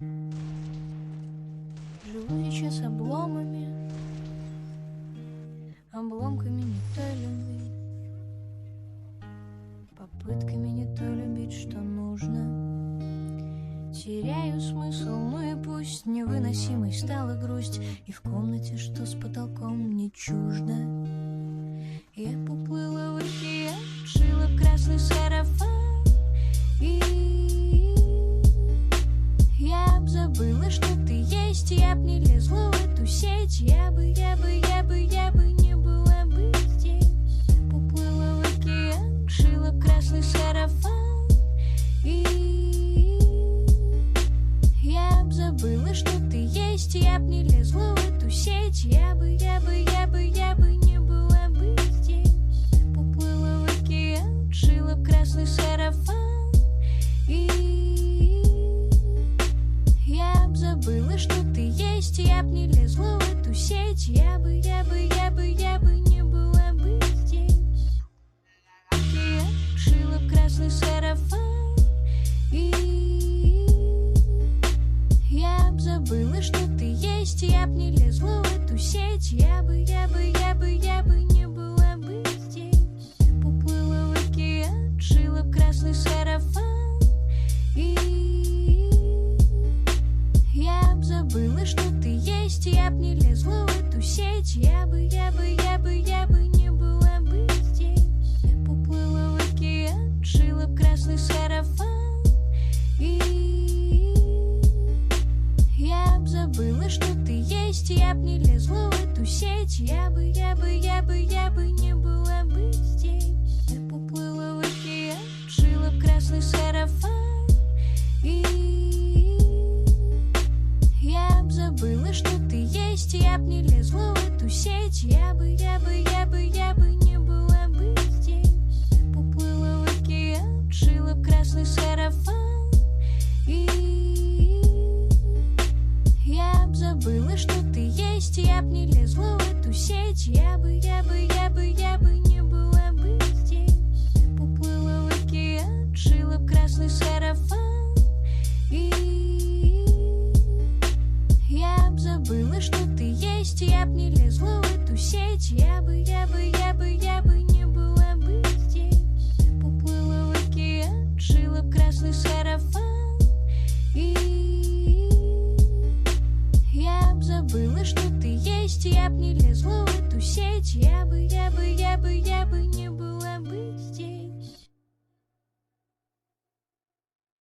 Живу сейчас обломами, обломками не той любви, попытками не то любить, что нужно. Теряю смысл, ну и пусть невыносимой стала грусть, и в комнате, что с потолком не чуждо. Я бы, я бы, я бы, я бы не была бы здесь. Поплыла в океан, шила красный сарафан. И я б забыла, что ты есть. Я б не лезла в эту сеть. Я бы, я бы, я бы, я бы не была бы здесь. Поплыла в океан, шила красный сарафан. И я б забыла, что ты есть. Я б не лезла сеть Я бы, я бы, я бы, я бы не была бы здесь. Я шила в красный сарафан. И я б забыла, что ты есть Я б не лезла в эту сеть. Я бы, я бы, я бы, я бы не была бы здесь. Поплыла в океан, шила в красный сарафан Я бы, я бы, я бы, я бы не была бы здесь. Я поплыла в океан, шила красный сарафан. И я б забыла, что ты есть. Я б не лезла в эту сеть. Я бы, я бы, я бы, я бы не была бы здесь. Я поплыла в океан, шила в красный сарафан. И я б забыла, что ты есть. Я б не лезла эту сеть. Я бы, я бы, я бы, я бы не была бы здесь. Поплыла в океан, шила в красный сарафан. И я б забыла, что ты есть. Я б не лезла в эту сеть. Я бы, я бы, я бы, я бы не была бы здесь. Поплыла в океан, шила в красный сарафан. И я б забыла, что ты есть Я б не лезла в эту сеть. Я бы, я бы, я бы, я бы не была бы здесь. Поплыла в океан, шила в красный сарафан. И я б забыла, что ты есть. Я б не лезла в эту сеть. Я бы, я бы, я бы, я бы не